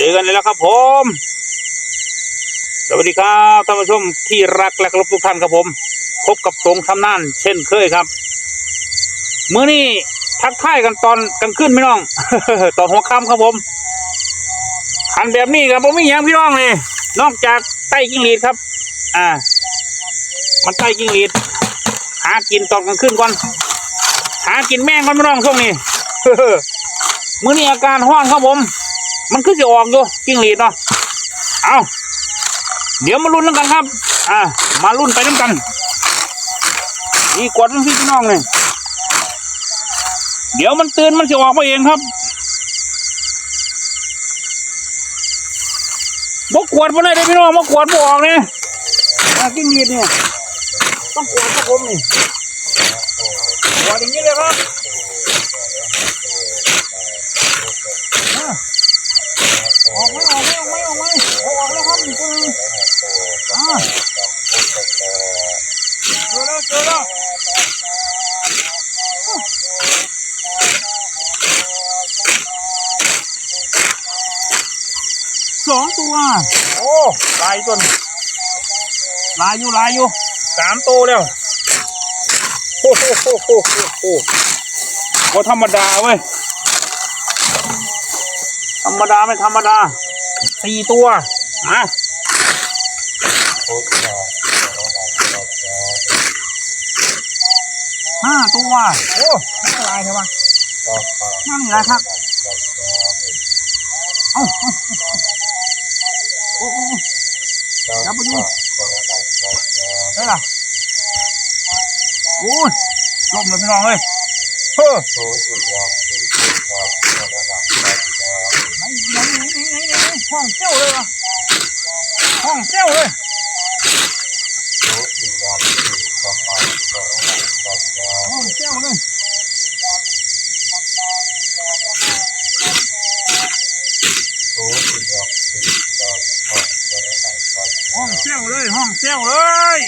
เจอกันเลยแล้วครับผม สวัสดีครับท่านผู้ชมที่รักและเคารพทุกท่านครับผม พบกับสงชำนาญเช่นเคยครับเมื้อนี้ทักทายกันตอนกลางคืนพี่น้องตอนหัวค่ำครับผมขันแบบนี้ครับผมไม่ยังพี่น้องเลยนอกจากไต้กิ้งหรีดครับ อ่า มันไต้กิ้งหรีดหากินตอนกลางคืนก่อน หากินแม่งก่อนพี่น้องช่วงนี้มื้อนี้อาการห้อนครับผม มันคือจะออกอยู่กิ้งหรีดเนาะเอาเดี๋ยวมาลุ้นกันครับ อ่า มาลุ้นไปน้ำกันนี่กดทั้งพี่น้องเลยเดี๋ยวมันตื่นมันจะออกมาเองครับบกขวดมาเลยเด้อพี่น้องบกขวดบออกเนี่ยอ่ากิ้งหรีดเนี่ยต้องขวดครับผมนี่ขวดอย่างนี้เลยครับ ออกไหมออกไหมออกไหมออกไมเออกแล้วครับตัวนึงอ่าเจอแล้วเจอแล้วสองตัว โอ้ลายจนลายอยู่ลายอยู่สามตัวแล้วโอ้โหโอ้โหโอ้โหโอ้ธรรมดาเว้ย ธรรมดาไม่ธรรมดาสี่ตัวมาห้าตัวโอ้ไม่เป็นไรใช่ปะนั่นแหละครับเอ้าเอ้าโอ้โอ้จับไปดูได้ละโอ้ยลมเลยพี่น้องเลยเฮ้อ ห้องเจ้าเลยวะห้องเจ้าเลยห้องเจ้าเลยห้องเจ้าเลยห้องเจ้าเลย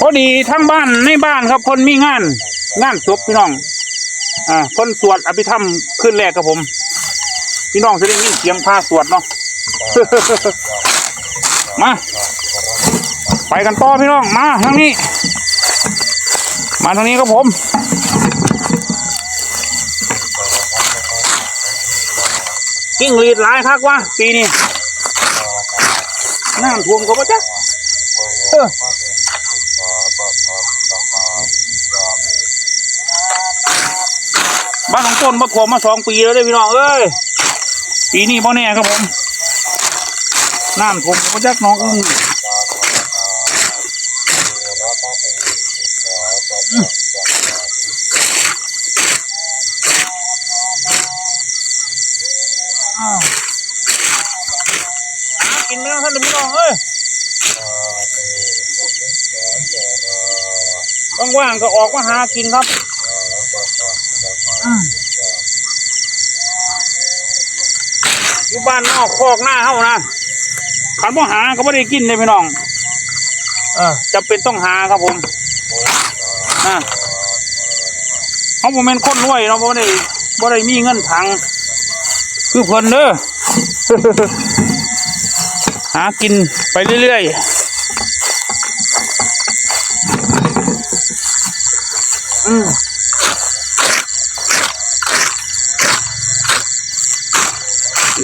พอดีทั้งบ้านในบ้านครับ คนมีงาน งานศพพี่น้อง อ่า คนสวดอภิธรรมขึ้นแรกครับผม พี่น้องจะได้ยินเสียงพาสวดเนาะมา ไปกันต่อพี่น้องมาทางนี้ มาทางนี้ครับผมกิ้งรีดหลายคักวะปีนี้ น้ำท่วมก็บ่จักเออบ้านของต้นมาท่วมมาสองปีแล้วเด้พี่น้องเอ้ยปีนี้บ่แน่ครับผมน้ำท่วมก็บ่จักน้องอึ้อ เด้อพี่น้องเอ้ยว่างๆก็ออกมาหากินครับอืมอยู่บ้านนอกคอกหน้าเฮานะขันบ่หาก็ไม่ได้กินเลยพี่น้องเออจำเป็นต้องหาครับผมอ่าเขาผมเป็นคนรวยเนาะบ่ได้บ่ได้มีเงินถัง คือเพิ่นเด้อ หากินไปเรื่อยๆ อืม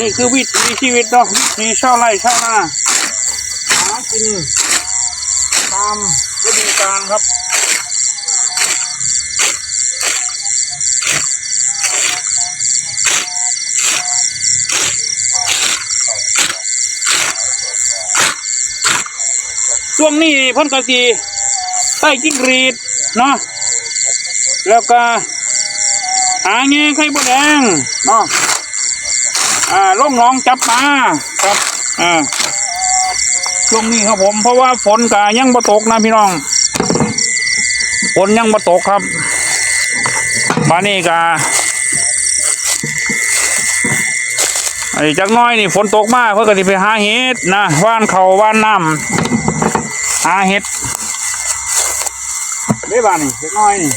นี่คือวิถีชีวิตเนาะวิถีชาวไร่ชาวนาหากินตามฤดูกาลครับ ช่วงนี้เพ่นกะสีใต้กิ้งรีดเนาะแล้วก็หาเงี้ยไข่บดแดงเนาะอ่าล่องน้องจับปลาครับอ่าช่วงนี้ครับผม เพราะว่าฝนกายังบ่ตกนะพี่น้องฝนยังบ่ตกครับบานนี้กาไอ้จักน้อยนี่ฝนตกมากเพื่อก็สิไปหาเห็ดนะว่านเขาว่านน้ำ หาเห็ดได้บ้านนี่จักน้อยนี่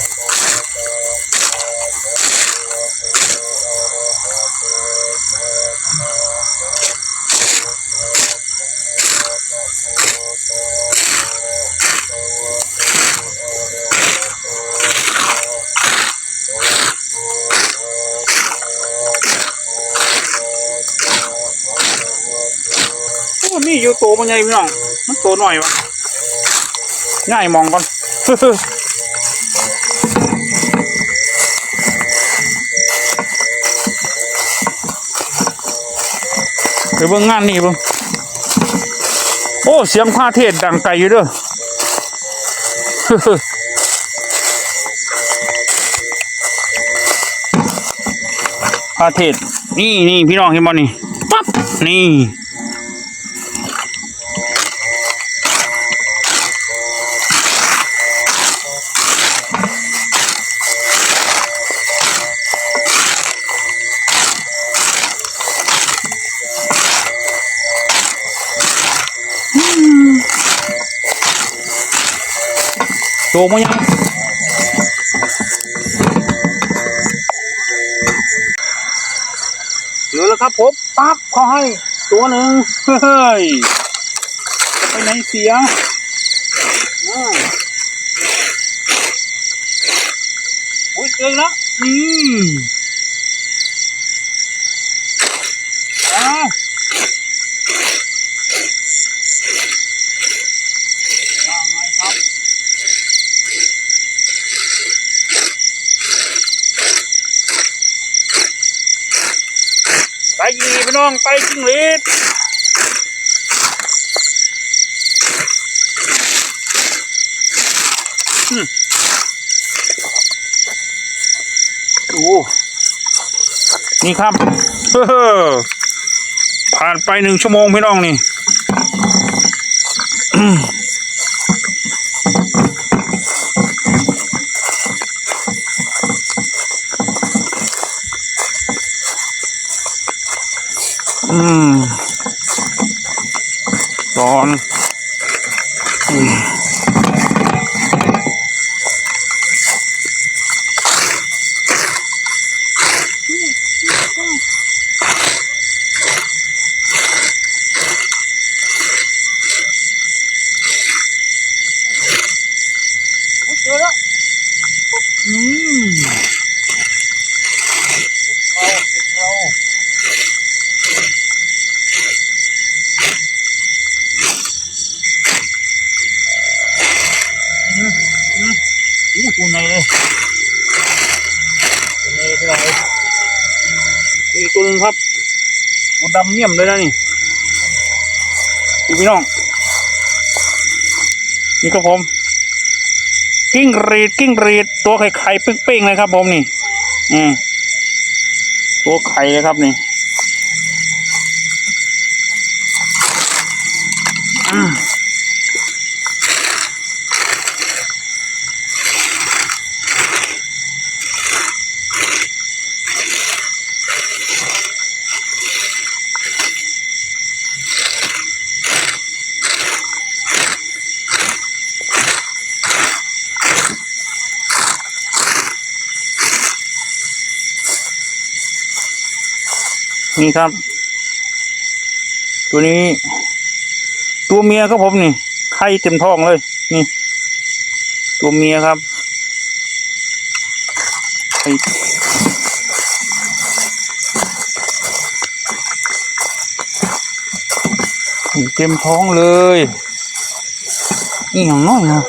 โอ้มีอยู่โตมันใหญ่พี่น้องมันโตหน่อยวะ ง่ายมองก่อนไปเบิ่งงานนี่เบิ่งโอ้ เสียงพาเทศดังไกลอยู่เด้อพาเทศนี่นี่พี่น้องเห็นบ่นี่ปั๊บนี่ โตมายังเจอแล้วครับผมปั๊บเขาให้ตัวหนึ่งเฮ้ยจะไปไหนเสียอ่าอุ้ยเจอแล้วนี่อ้าวว่าไงครับ ไปยิงหรีดพี่ น้องไปยิงหรีดโอ้นี่ครับเฮ้อผ่านไปหนึ่งชั่วโมงพี่น้องนี่อืมอืมร้อนอืมอุ๊ยเจอแล้วอืมเก็บเราเก็บเรา อู้ตัวไหนเลยตัวไหนตัวไหนอีก ตัวหนึงครับตัวดำเมี่ยมเลยนะนี่ดูพี่น้อง นี่ครับผม กิ้งรีดกิ้งรีดตัวไข่ไข่เป้งๆเลยครับผมนี่ อืมตัวไข่เลยครับนี่อืม นี่ครับ ตัวนี้ ตัวเมียครับผมนี่ไข่เต็มท้องเลย นี่ ตัวเมียครับไข่เต็มท้องเลยนี่อย่างน้อยนะ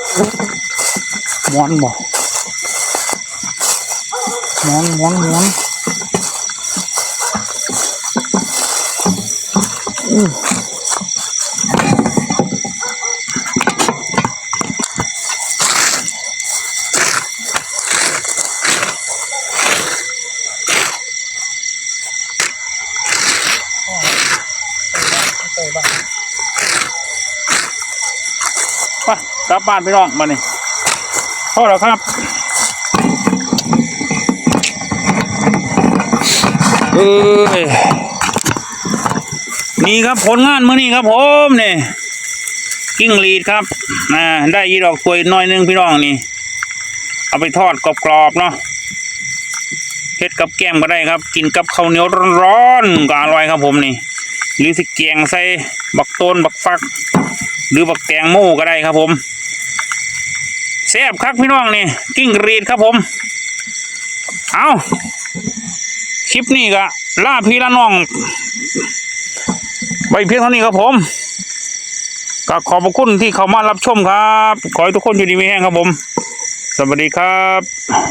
มอนบอกหมอนมอนมอน ปกลับบ้านพี่น้องมานี่พอแล้วครับเอ้ย นี่ครับผลงานมื้อนี้ครับผมนี่กิ้งหรีดครับอ่าได้ยีดอกตัวยน้อยหนึงพี่น้องนี่ เอาไปทอดกรอบๆเนาะเฮ็ดกับแก้มก็ได้ครับ กินกับข้าวเหนียวร้อนๆก็อร่อยครับผมนี่ หรือสิแกงใส่บักต้นบักฟัก หรือบักแตงโมก็ได้ครับผมแซ่บคักพี่น้องนี่กิ้งรีดครับผม เอาคลิปนี้ก็ล่าพี่ละน้อง ไปเพียงเท่านี้ครับผมก็ขอบคุณที่เข้ามารับชมครับ ขอให้ทุกคนอยู่ดีมีแห้งครับผม สวัสดีครับ